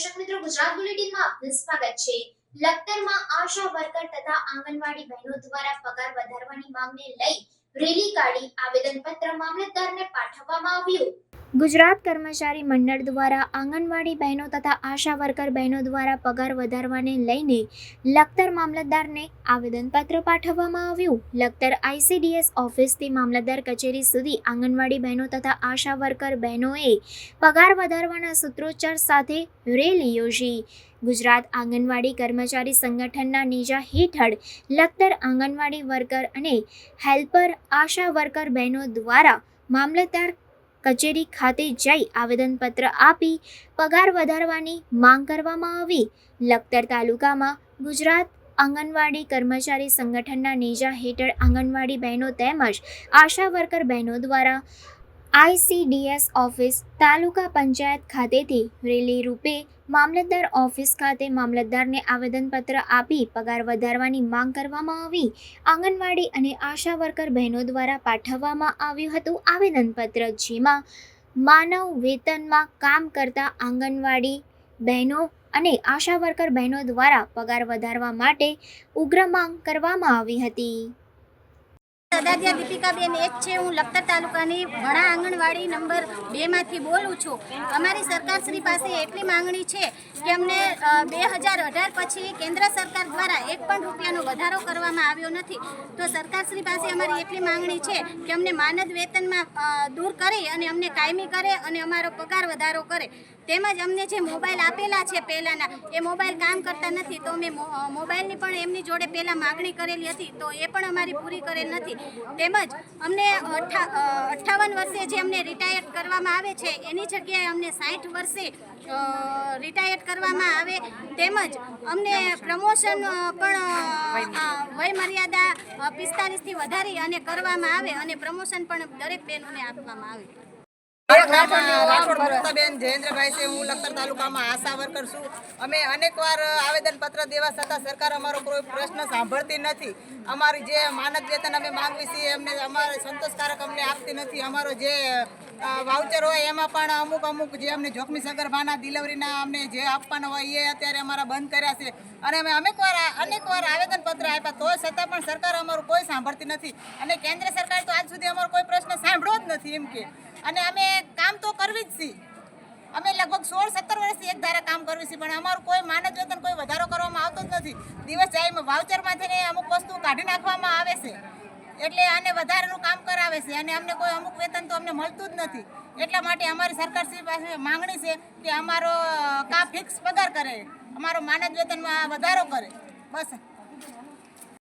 ગુજરાત બુલેટિનમાં આપનું સ્વાગત છે. લખતરમાં આશા વર્કર તથા આંગણવાડી બહેનો દ્વારા પગાર વધારવાની માંગને લઈ રેલી કાઢી આવેદનપત્ર મામલતદારને પાઠવવામાં આવ્યું. ગુજરાત કર્મચારી મંડળ દ્વારા આંગણવાડી બહેનો તથા આશા વર્કર બહેનો દ્વારા પગાર વધારવાને લઈને લખતર મામલતદારને આવેદનપત્ર પાઠવવામાં આવ્યું. લખતર આઈસીડીએસ ઓફિસથી મામલતદાર કચેરી સુધી આંગણવાડી બહેનો તથા આશા વર્કર બહેનોએ પગાર વધારવાના સૂત્રોચ્ચાર સાથે રેલી યોજી. ગુજરાત આંગણવાડી કર્મચારી સંગઠનના નેજા હેઠળ લખતર આંગણવાડી વર્કર અને હેલ્પર આશા વર્કર બહેનો દ્વારા મામલતદાર કચેરી ખાતે જઈ આવેદનપત્ર આપી પગાર વધારવાની માંગ કરવામાં આવી. લખતર તાલુકામાં ગુજરાત આંગણવાડી કર્મચારી સંગઠનના નેજા હેઠળ આંગણવાડી બહેનો તેમજ આશા વર્કર બહેનો દ્વારા આઈસીડીએસ ઓફિસ તાલુકા પંચાયત ખાતેથી રેલી રૂપે મામલતદાર ઓફિસ ખાતે મામલતદારને આવેદનપત્ર આપી પગાર વધારવાની માંગ કરવામાં આવી. આંગણવાડી અને આશા વર્કર બહેનો દ્વારા પાઠવવામાં આવ્યું હતું આવેદનપત્ર, જેમાં માનવ વેતનમાં કામ કરતા આંગણવાડી બહેનો અને આશા વર્કર બહેનો દ્વારા પગાર વધારવા માટે ઉગ્ર માંગ કરવામાં આવી હતી. દાદાદિયા દીપિકાબેન, એક છે હું લખતર તાલુકાની વણા આંગણવાડી નંબર બેમાંથી બોલું છું. અમારી સરકારશ્રી પાસે એટલી માંગણી છે કે અમને બે હજાર અઢાર પછી કેન્દ્ર સરકાર દ્વારા એક પણ રૂપિયાનો વધારો કરવામાં આવ્યો નથી. તો સરકારશ્રી પાસે અમારી એટલી માંગણી છે કે અમને માનદ વેતનમાં દૂર કરી અને અમને કાયમી કરે અને અમારો પગાર વધારો કરે. તેમજ અમને જે મોબાઈલ આપેલા છે પહેલાંના, એ મોબાઈલ કામ કરતા નથી, તો અમે મોબાઈલની પણ એમની જોડે પહેલાં માગણી કરેલી હતી, તો એ પણ અમારી પૂરી કરેલ નથી. તેમજ અમને અઠ્ઠા અઠ્ઠાવન વર્ષે જે અમને રિટાયર્ડ કરવામાં આવે છે, એની જગ્યાએ અમને સાઠ વર્ષે રિટાયર્ડ કરવામાં આવે. તેમજ અમને પ્રમોશન પણ વય મર્યાદા પિસ્તાલીસથી વધારી અને કરવામાં આવે અને પ્રમોશન પણ દરેક બહેનોને આપવામાં આવે. રાઠોડ મમતાબેન જયેન્દ્રભાઈ છે હું લખતર તાલુકામાં આશા વર્કર છું. અમે અનેકવાર આવેદનપત્ર દેવા છતાં સરકાર અમારો કોઈ પ્રશ્ન સાંભળતી નથી. અમારી જે માનદ વેતન અમે માંગવી છીએ એમને અમારે સંતોષકારક અમને આપતી નથી. અમારો જે વાઉચર હોય એમાં પણ અમુક અમુક જે અમને જોખમી સગર્ભાના ડિલિવરીના અમને જે આપવાના હોય એ અત્યારે અમારા બંધ કર્યા છે. અને અમે અનેકવાર અનેકવાર આવેદનપત્ર આપ્યા તો છતાં પણ સરકાર અમારું કોઈ સાંભળતી નથી. અને કેન્દ્ર સરકાર તો આજ સુધી અમારો કોઈ પ્રશ્ન સાંભળ્યો જ નથી એમ કે. અને અમે કામ તો કરવી જ છીએ અમે લગભગ સોળ, સત્તર વર્ષથી એક ધારા કામ કરવી છીએ પણ અમારું કોઈ માનદ વેતન, કોઈ વધારો કરવામાં આવતો જ નથી. દિવસ જાય વાઉચરમાંથી અમુક વસ્તુ કાઢી નાખવામાં આવે છે. એટલે આને વધારેનું કામ કરાવે છે અને અમને કોઈ અમુક વેતન તો અમને મળતું જ નથી. એટલા માટે અમારી સરકારશ્રી પાસે માંગણી છે કે અમારો કામ ફિક્સ પગાર કરે. અમારો માનદ વેતનમાં વધારો કરે. બસ.